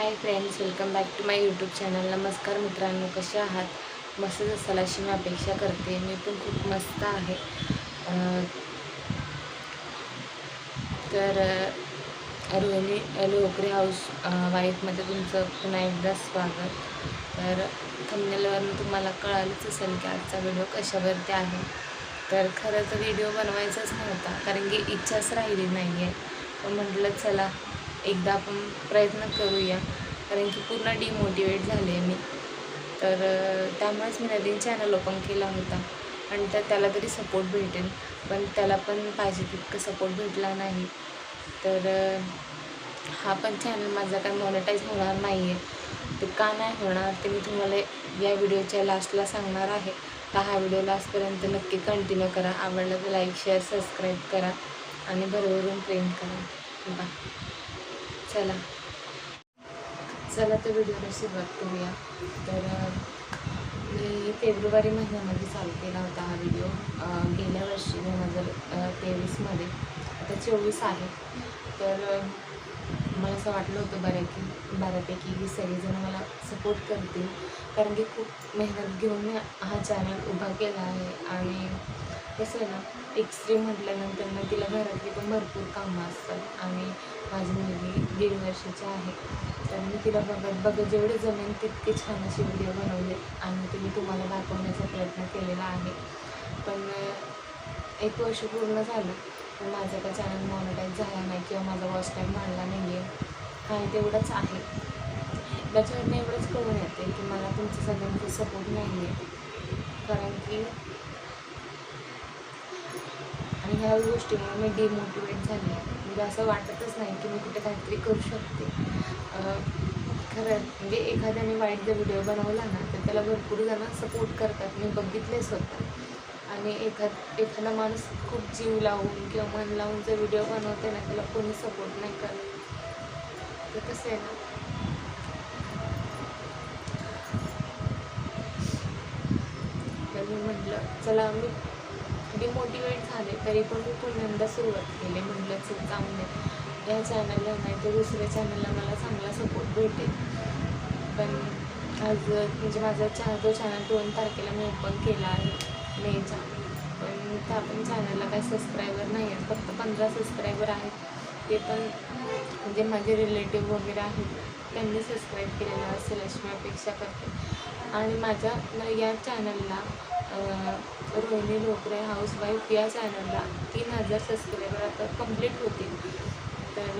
Hi friends welcome back to my YouTube channel नमस्कार मित्रांनो कसे आहात? मस्तच असाल अशी मी अपेक्षा करते. मी पण खूप मस्त आहे. तर रोहिणी लोकरे हाऊस वाईफमध्ये तुमचं पुन्हा एकदा स्वागत. तर थंबनेलवरनं तुम्हाला कळालंच असेल की आजचा व्हिडिओ कशावरती आहे. तर खरं तर व्हिडिओ बनवायचाच नव्हता कारण की इच्छाच राहिली नाही आहे म्हटलं चला एकदा आपण प्रयत्न करूया. कारण की पूर्ण डिमोटिवेट झाले मी. तर त्यामुळेच मी नवीन चॅनल ओपन केला होता. आणि त्या त्याला तरी सपोर्ट भेटेल. पण त्याला पण पाहिजे तितकं सपोर्ट भेटला नाही. तर हा पण चॅनल माझा काय मॉनिटाईज होणार नाही आहे ते का नाही होणार ते मी तुम्हाला या व्हिडिओच्या लास्टला सांगणार आहे. तर हा व्हिडिओ लास्टपर्यंत नक्की कंटिन्यू करा. आवडला तर लाईक शेअर सबस्क्राईब करा. आणि भरभरून प्रेम करा. बाय चला. चला तर व्हिडिओला सुरुवात करूया. तर मी फेब्रुवारी महिन्यामध्ये चालू केला होता हा व्हिडिओ. गेल्या वर्षी दोन हजार तेवीसमध्ये. आता चोवीस आहे. तर मला असं वाटलं होतं बऱ्यापैकी बऱ्यापैकी की सगळेजण मला सपोर्ट करतील. कारण की खूप मेहनत घेऊन मी हा चॅनल उभा केला आहे आणि कसं आहे ना एक स्त्री म्हटल्यानंतर ना तिला घरातली पण भरपूर कामं असतात. आणि माझी मुलगी दीड वर्षाची आहे. तर मी तिला बघत बघत जेवढे जमेन तितके छान असे व्हिडिओ बनवले आणि ते मी तुम्हाला दाखवण्याचा प्रयत्न केलेला आहे. पण एक वर्ष पूर्ण झालं. पण माझं का चॅनल मॉनिटाईज झाला नाही किंवा माझा वॉच टाईम वाढला नाही आहे आणि तेवढंच आहे. त्याच्यावरनं एवढंच कळून येते की मला तुमचं सगळ्यांचं सपोर्ट नाही आहे कारण की आणि ह्या गोष्टीमुळे मी डिमोटिवेट झाले म्हणजे असं वाटतच नाही की मी कुठे काहीतरी करू शकते. खरं म्हणजे एखाद्याने वाईट जर व्हिडिओ बनवला ना तर त्याला भरपूर जण सपोर्ट करतात. मी बघितले स्वतः. आणि एखाद एखादा माणूस खूप जीव लावून किंवा मन लावून जर व्हिडिओ बनवते ना त्याला कोणी सपोर्ट नाही करत. तर कसं आहे ना? मी म्हटलं चला मी डिमोटिवेट झाले तरी पण मी पुन्हा सुरुवात केली. म्हटलं चल जाऊन दे. या चॅनलला नाही तर दुसऱ्या चॅनलला मला चांगला सपोर्ट भेटेल. पण आज म्हणजे माझा चॅ तो चॅनल दोन तारखेला मी ओपन केला आहे मेचा. पण त्या पण चॅनलला काही सबस्क्रायबर नाही आहेत फक्त पंधरा सबस्क्रायबर आहेत. ते पण म्हणजे माझे रिलेटिव्ह वगैरे आहेत. त्यांनी सबस्क्राईब केलेलं असेल अशी मी अपेक्षा करते. आणि माझ्या या चॅनलला रोहिणी ढोकरे हाऊसवाईफ या चॅनलला तीन हजार सबस्क्रायबर आता कंप्लीट होतील. तर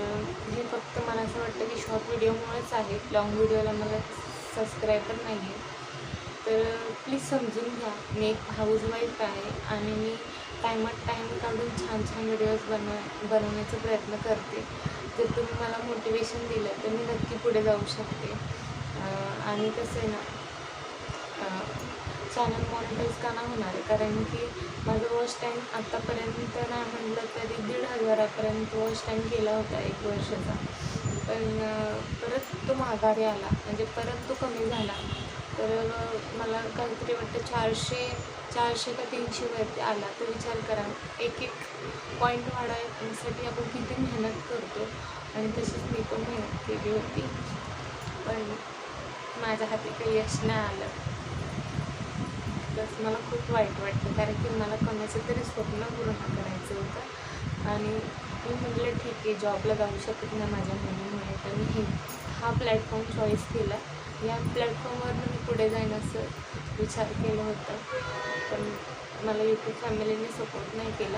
हे फक्त मला असं वाटतं की शॉर्ट व्हिडिओमुळेच आहे. लॉंग व्हिडिओला मला सबस्क्रायबर नाही आहे तर प्लीज समजून घ्या. मी एक हाऊसवाईफ आहे आणि मी टायमात टाईम काढून छान छान व्हिडिओज बनव बनवण्याचा प्रयत्न करते. जर तुम्ही मला मोटिवेशन दिलं तर मी नक्की पुढे जाऊ शकते. आणि कसं आहे ना चॅनल मॉनिटाईज का नाही होणार आहे. कारण की माझं वॉच टाईम आत्तापर्यंत नाही म्हटलं तरी दीड हजारापर्यंत वॉच टाईम केला होता एक वर्षाचा. पण परत तो माघारी आला. म्हणजे परत तो कमी झाला. तर मला काहीतरी वाटतं चारशे चारशे का तीनशेवरती आला. तर विचार करा. एक एक पॉईंट वाढवण्यासाठी आपण किती मेहनत करतो. आणि तशीच मी पण मेहनत केली होती. पण माझ्या हाती काही यश नाही आलं. बस मला खूप वाईट वाटतं कारण की मला कोणाचं तरी स्वप्न पूर्ण करायचं होतं. आणि मी म्हटलं ठीक आहे जॉबला जाऊ शकत नाही माझ्या मुलीमुळे. तर मी हे हा प्लॅटफॉर्म चॉईस केला. या प्लॅटफॉर्मवर मी पुढे जाईन असं विचार केलं होतं. पण मला यूट्यूब फॅमिलीने सपोर्ट नाही केला.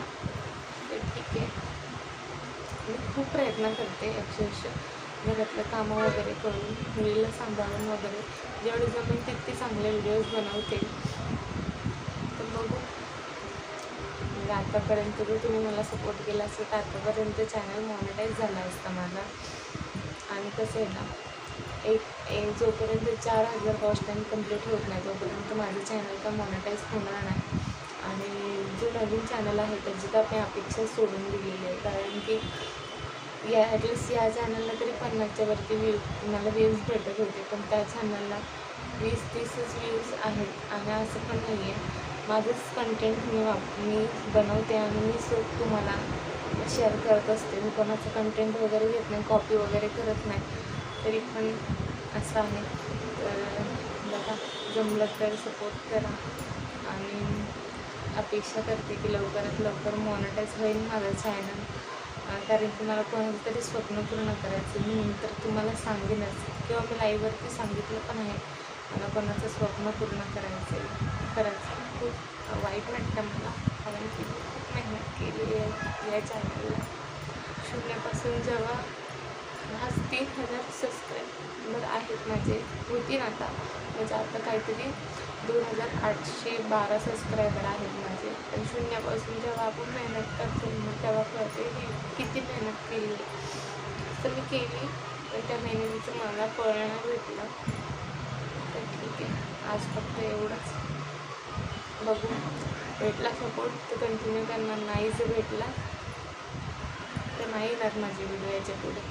तर ठीक आहे. मी खूप प्रयत्न करते अक्षरशः. घरातलं कामं वगैरे करून मुलीला सांभाळून वगैरे. जेवढे जमेल तितके चांगले व्हिडिओज बनवते. सांगू म्हणजे आतापर्यंत जर तुम्ही मला सपोर्ट केला असेल तर आतापर्यंत चॅनल मॉनिटाईज झाला असता माझा. आणि कसं आहे ना एक एक जोपर्यंत चार हजार वॉच टाईम कंप्लीट होत नाही तोपर्यंत माझं चॅनल तर मॉनिटाईज होणार नाही. आणि जो नवीन चॅनल आहे त्याची तर आपण अपेक्षा सोडून दिलेली आहे. कारण की या ॲटलीस्ट या चॅनलला तरी पन्नासच्या वरती व्ह्यू मला व्ह्यूज भेटत होते. पण त्या चॅनलला वीस तीसच व्ह्यूज आहेत. आणि असं पण नाही आहे माझंच कंटेंट मी वाप मी बनवते आणि मी सो तुम्हाला शेअर करत असते. मी कोणाचं कंटेंट वगैरे घेत नाही कॉपी वगैरे करत नाही. तरी पण असं आहे. तर बघा जमलं तर सपोर्ट करा. आणि अपेक्षा करते की लवकरात लवकर मॉनिटाईज होईल माझं चॅनल कारण की मला कोणाचं तरी स्वप्न पूर्ण करायचं मी नंतर तुम्हाला सांगेनच. किंवा मी लाईव्हवरती सांगितलं पण आहे. कोणाचं स्वप्न पूर्ण करायचं आहे करायचं खूप वाईट वाटतं मला. कारण की मी खूप मेहनत केली आहे या चॅनलला शून्यापासून जेव्हा आज तीन हजार सबस्क्राईबर आहेत माझे होतील आता. म्हणजे आता काहीतरी दोन हजार आठशे बारा सबस्क्रायबर आहेत माझे. पण शून्यापासून जेव्हा आपण मेहनत करतो मग तेव्हा कळते की किती मेहनत केली. तर मी केली. पण त्या मेहनतीचं मला फळ भेटलं. ठीक आहे आज फक्त एवढंच. बघू. भेटला सपोर्ट तर कंटिन्यू करणार. नाही जर भेटला तर नाही येणार माझी व्हिडिओ याच्यापुढे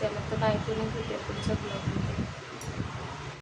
चला तर बाय पुन्हा भेटूया पुढच्या